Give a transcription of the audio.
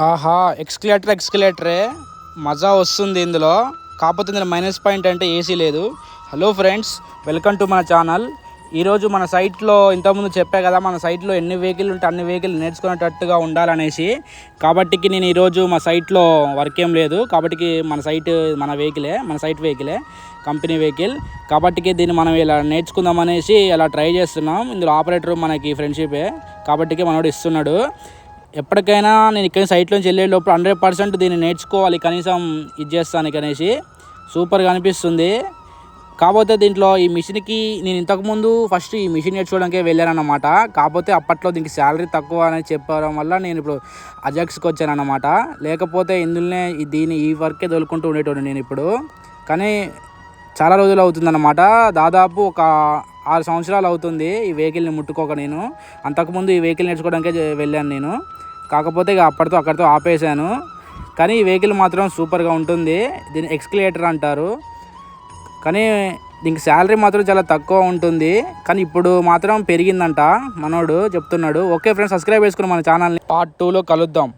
ఆహా ఎక్స్కలేటర్ ఎక్స్కలేటరే. మజా వస్తుంది ఇందులో. కాకపోతే ఇందులో మైనస్ పాయింట్ అంటే ఏసీ లేదు. హలో ఫ్రెండ్స్ వెల్కమ్ టు మన ఛానల్ ఈరోజు మన సైట్లో ఇంతకుముందు చెప్పా కదా మన సైట్లో ఎన్ని వెహికల్ ఉంటే అన్ని వెహికల్ నేర్చుకునేటట్టుగా ఉండాలనేసి. కాబట్టికి నేను ఈరోజు మా సైట్లో వర్క్ ఏం లేదు. కాబట్టికి మన సైట్ మన వెహికలే మన సైట్ వెహికలే కంపెనీ వెహికల్ కాబట్టికి దీన్ని మనం ఇలా నేర్చుకుందాం అనేసి ఇలా ట్రై చేస్తున్నాం. ఇందులో ఆపరేటర్ మనకి ఫ్రెండ్షిపే కాబట్టికి మనోడు ఇస్తున్నాడు. ఎప్పటికైనా నేను ఇక్కడ సైట్లోంచి నుంచి వెళ్ళే లోపల హండ్రెడ్ పర్సెంట్ దీన్ని నేర్చుకోవాలి. కనీసం ఇది చేస్తాను అనేసి సూపర్గా అనిపిస్తుంది. కాకపోతే దీంట్లో ఈ మిషన్కి నేను ఇంతకుముందు ఫస్ట్ ఈ మిషన్ నేర్చుకోవడానికే వెళ్ళానన్నమాట. కాకపోతే అప్పట్లో దీనికి శాలరీ తక్కువ అని చెప్పడం వల్ల నేను ఇప్పుడు అజాక్స్కి వచ్చాను లేకపోతే ఇందులోనే దీన్ని దీని ఈ వర్కే దొలుకుంటూ ఉండేటోడు నేను ఇప్పుడు. కానీ చాలా రోజులు అవుతుందన్నమాట. దాదాపు ఒక ఆరు సంవత్సరాలు అవుతుంది ఈ వెహికల్ని ముట్టుకోక నేను. అంతకుముందు ఈ వెహికల్ నేర్చుకోవడానికే వెళ్ళాను నేను. కాకపోతే ఇక అప్పటితో అక్కడితో ఆపేశాను. కానీ ఈ వెహికల్ మాత్రం సూపర్గా ఉంటుంది. దీన్ని ఎక్స్కలేటర్ అంటారు. కానీ దీనికి శాలరీ మాత్రం చాలా తక్కువ ఉంటుంది. కానీ ఇప్పుడు మాత్రం పెరిగిందంట మనోడు చెప్తున్నాడు. ఓకే ఫ్రెండ్స్ సబ్స్క్రైబ్ చేసుకుని మన ఛానల్ని పార్ట్ టూలో కలుద్దాం.